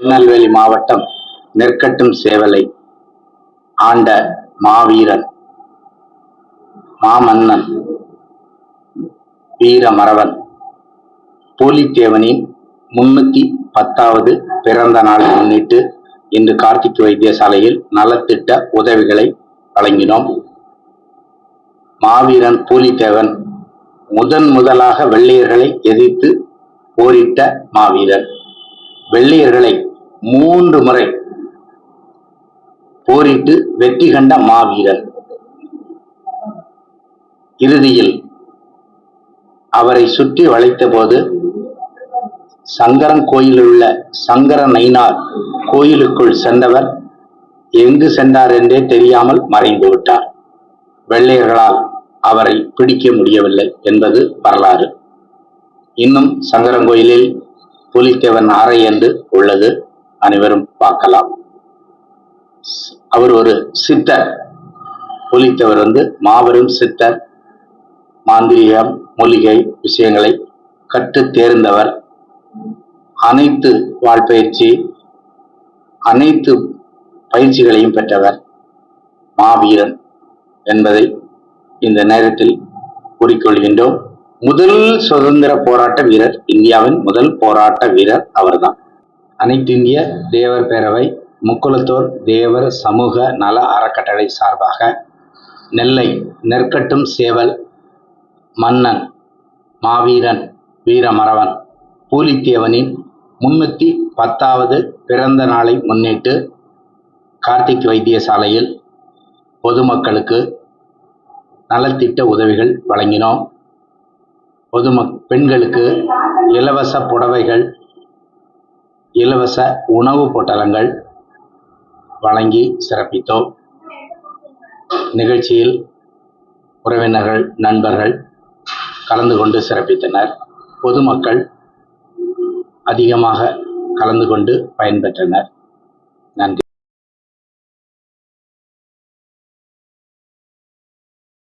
திருநெல்வேலி மாவட்டம் நெற்கட்டும் சேவலை ஆண்ட மாவீரன் மாமன்னன் வீரமறவன் போலித்தேவனின் முன்னூத்தி பத்தாவது பிறந்த நாளை முன்னிட்டு இன்று கார்த்திக் வைத்தியசாலையில் நலத்திட்ட உதவிகளை வழங்கினோம். மாவீரன் பூலித்தேவன் முதன் முதலாக வெள்ளையர்களை எதிர்த்து போரிட்ட மாவீரன். வெள்ளையர்களை மூன்று முறை போரிட்டு வெற்றி கண்ட மாவீரர். இறுதியில் அவரை சுற்றி வளைத்த போது சங்கரன் கோயிலில் உள்ள சங்கர நைனார் கோயிலுக்குள் சென்றவர் எங்கு சென்றார் என்றே தெரியாமல் மறைந்து விட்டார். வெள்ளையர்களால் அவரை பிடிக்க முடியவில்லை என்பது வரலாறு. இன்னும் சங்கரங்கோயிலில் புலித்தேவன் அறை என்று உள்ளது. அனைவரும் பார்க்கலாம். அவர் ஒரு சித்தர். புலித்தவர் வந்து மாபெரும் சித்தர். மாந்திரிகம் மூலிகை விஷயங்களை கற்று தேர்ந்தவர். அனைத்து வாழ்பயிற்சி அனைத்து பயிற்சிகளையும் பெற்றவர் மாவீரன் என்பதை இந்த நேரத்தில் கூறிக்கொள்கின்றோம். முதல் சுதந்திர போராட்ட வீரர் இந்தியாவின் முதல் போராட்ட வீரர் அவர்தான். அனைத்து இந்திய தேவர் பேரவை முக்குளத்தோர் தேவர் சமூக நல அறக்கட்டளை சார்பாக நெல்லை நெற்கட்டும் சேவல் மன்னன் மாவீரன் வீரமறவன் பூலித்தேவனின் முன்னூற்றி பத்தாவது பிறந்த நாளை முன்னிட்டு கார்த்திக் வைத்தியசாலையில் பொதுமக்களுக்கு நலத்திட்ட உதவிகள் வழங்கினோம். பொதுமக் பெண்களுக்கு இலவச புடவைகள் இலவச உணவு பொட்டலங்கள் வழங்கி சிறப்பித்தோம். நிகழ்ச்சியில் உறவினர்கள் நண்பர்கள் கலந்து கொண்டு சிறப்பித்தனர். பொதுமக்கள் அதிகமாக கலந்து கொண்டு பயன்பெற்றனர். நன்றி.